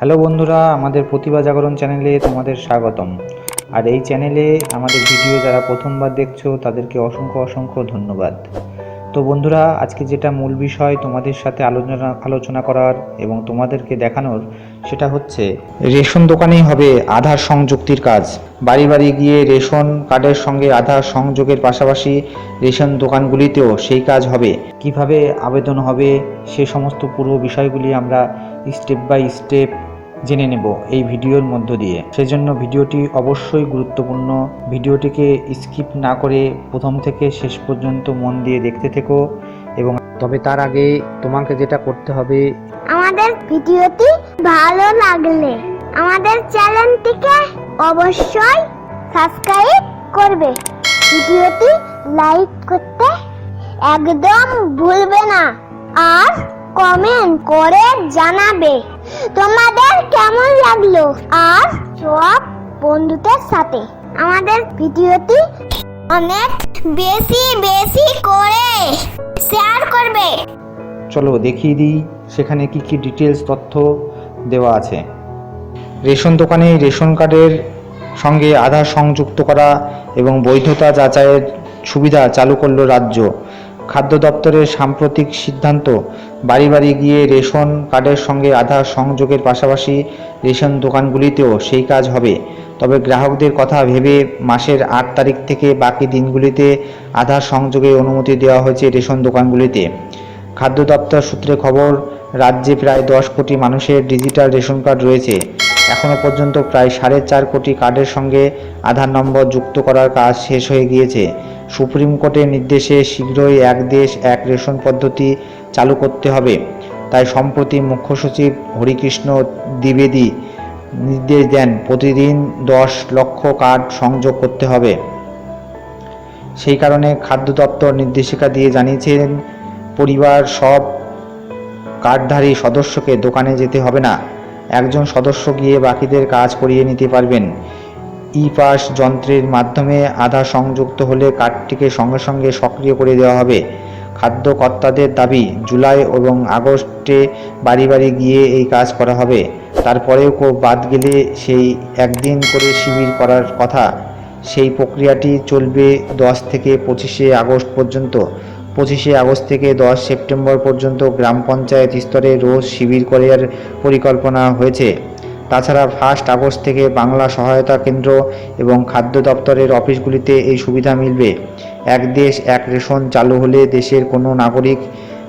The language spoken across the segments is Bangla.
হ্যালো বন্ধুরা, আমাদের প্রতিভা জাগরণ চ্যানেলে তোমাদের স্বাগতম। আর এই চ্যানেলে আমাদের ভিডিও যারা প্রথমবার দেখছ, তাদেরকে অসংখ্য অসংখ্য ধন্যবাদ। তো বন্ধুরা, আজকে যেটা মূল বিষয় তোমাদের সাথে আলোচনা আলোচনা করার এবং তোমাদেরকে দেখানোর, সেটা হচ্ছে রেশন দোকানেই হবে আধার সংযুক্তির কাজ। বাড়ি বাড়ি গিয়ে রেশন কার্ডের সঙ্গে আধার সংযোগের পাশাপাশি রেশন দোকানগুলিতেও সেই কাজ হবে। কীভাবে আবেদন হবে, সে সমস্ত পুরো বিষয়গুলি আমরা স্টেপ বাই স্টেপ জেনে নেব এই ভিডিওর মধ্য দিয়ে। সেজন্য ভিডিওটি অবশ্যই গুরুত্বপূর্ণ। ভিডিওটিকে স্কিপ না করে প্রথম থেকে শেষ পর্যন্ত মন দিয়ে দেখতে থেকো এবং তবে তার আগে তোমাকে যেটা করতে হবে আমাদের ভিডিওটি ভালো লাগলে আমাদের চ্যানেলটিকে অবশ্যই সাবস্ক্রাইব করবে। ভিডিওটি লাইক করতে একদম ভুলবে না। আর কমেন্ট করে জানাবে। তোমাদের কেমন লাগল? আর সব বন্ধুদের সাথে। আমাদের ভিডিওটি অনেক বেশি বেশি করে শেয়ার করবে। চলো দেখিয়ে দিই, সেখানে কি কি ডিটেলস তথ্য দেওয়া আছে। রেশন দোকানে রেশন কার্ডের সঙ্গে আধার সংযুক্ত করা এবং বৈধতা যাচাইয়ের সুবিধা চালু করল রাজ্য। খাদ্য দপ্তরের সাম্প্রতিক সিদ্ধান্ত, বাড়ি বাড়ি গিয়ে রেশন কার্ডের সঙ্গে আধার সংযোগের পাশাপাশি রেশন দোকানগুলিতেও সেই কাজ হবে। তবে গ্রাহকদের কথা ভেবে মাসের আট তারিখ থেকে বাকি দিনগুলিতে আধার সংযোগের অনুমতি দেওয়া হয়েছে রেশন দোকানগুলিতে। খাদ্য দপ্তর সূত্রে খবর, রাজ্যে প্রায় দশ কোটি মানুষের ডিজিটাল রেশন কার্ড রয়েছে। এখনও পর্যন্ত প্রায় সাড়ে চার কোটি কার্ডের সঙ্গে আধার নম্বর যুক্ত করার কাজ শেষ হয়ে গিয়েছে। সুপ্রিম কোর্টের নির্দেশে শীঘ্রই এক দেশ, এক রেশন পদ্ধতি চালু করতে হবে। তাই সম্প্রতি মুখ্য সচিব হরিকৃষ্ণ দ্বিবেদী নির্দেশ দেন, প্রতিদিন দশ লক্ষ কার্ড সংযোগ করতে হবে। সেই কারণে খাদ্য দপ্তর নির্দেশিকা দিয়ে জানিয়েছেন, পরিবার সব কার্ডধারী সদস্যকে দোকানে যেতে হবে না। একজন সদস্য গিয়ে বাকিদের কাজ করিয়ে নিতে পারবেন। ই পাস যন্ত্রের মাধ্যমে আধার সংযুক্ত হলে কার্ডটিকে সঙ্গে সঙ্গে সক্রিয় করে দেওয়া হবে। খাদ্য কর্তাদের দাবি, জুলাই এবং আগস্টে বাড়ি বাড়ি গিয়ে এই কাজ করা হবে। তারপরেও কেউ বাদ গেলে সেই একদিন করে শিবির করার কথা। সেই প্রক্রিয়াটি চলবে দশ থেকে পঁচিশে আগস্ট পর্যন্ত। পঁচিশে আগস্ট থেকে দশ সেপ্টেম্বর পর্যন্ত গ্রাম পঞ্চায়েত স্তরে রোজ শিবির করার পরিকল্পনা হয়েছে। তাছাড়া ফার্স্ট আগস্ট থেকে বাংলা সহায়তা কেন্দ্র এবং খাদ্য দপ্তরের অফিসগুলিতে এই সুবিধা মিলবে। এক দেশ এক রেশন চালু হলে দেশের কোনো নাগরিক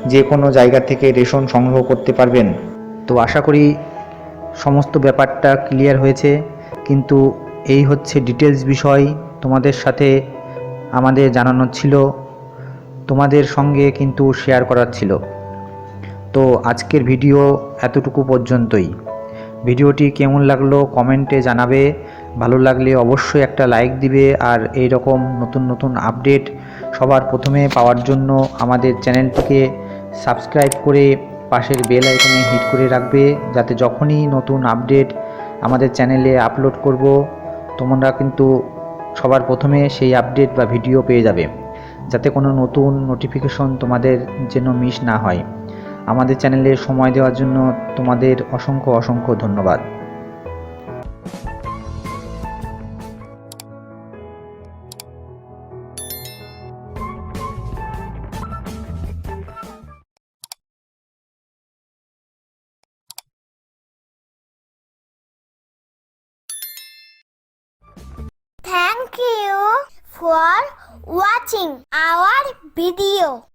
যে কোনো জায়গা থেকে রেশন সংগ্রহ করতে পারবেন। তো আশা করি সমস্ত ব্যাপারটা ক্লিয়ার হয়েছে। কিন্তু এই হচ্ছে ডিটেলস বিষয়। তোমাদের সাথে আমাদের জানানো ছিল। তোমাদের সঙ্গে কিন্তু শেয়ার করার ছিল। তো আজকের ভিডিও এতটুকু পর্যন্তই। ভিডিওটি কেমন লাগল কমেন্টে জানাবে। ভালো লাগলে অবশ্যই একটা লাইক দিবে আর এই রকম নতুন নতুন আপডেট সবার প্রথমে পাওয়ার জন্য আমাদের চ্যানেলটিকে সাবস্ক্রাইব করে পাশের বেল আইকনে হিট করে রাখবে যাতে যখনই নতুন আপডেট আমাদের চ্যানেলে আপলোড করব, তোমরা কিন্তু সবার প্রথমে সেই আপডেট বা ভিডিও পেয়ে যাবে। যাতে কোনো নতুন নোটিফিকেশন তোমাদের যেন মিস না হয়। আমাদের চ্যানেলে সময় দেওয়ার জন্য তোমাদের অসংখ্য অসংখ্য ধন্যবাদ Thank you for watching our video.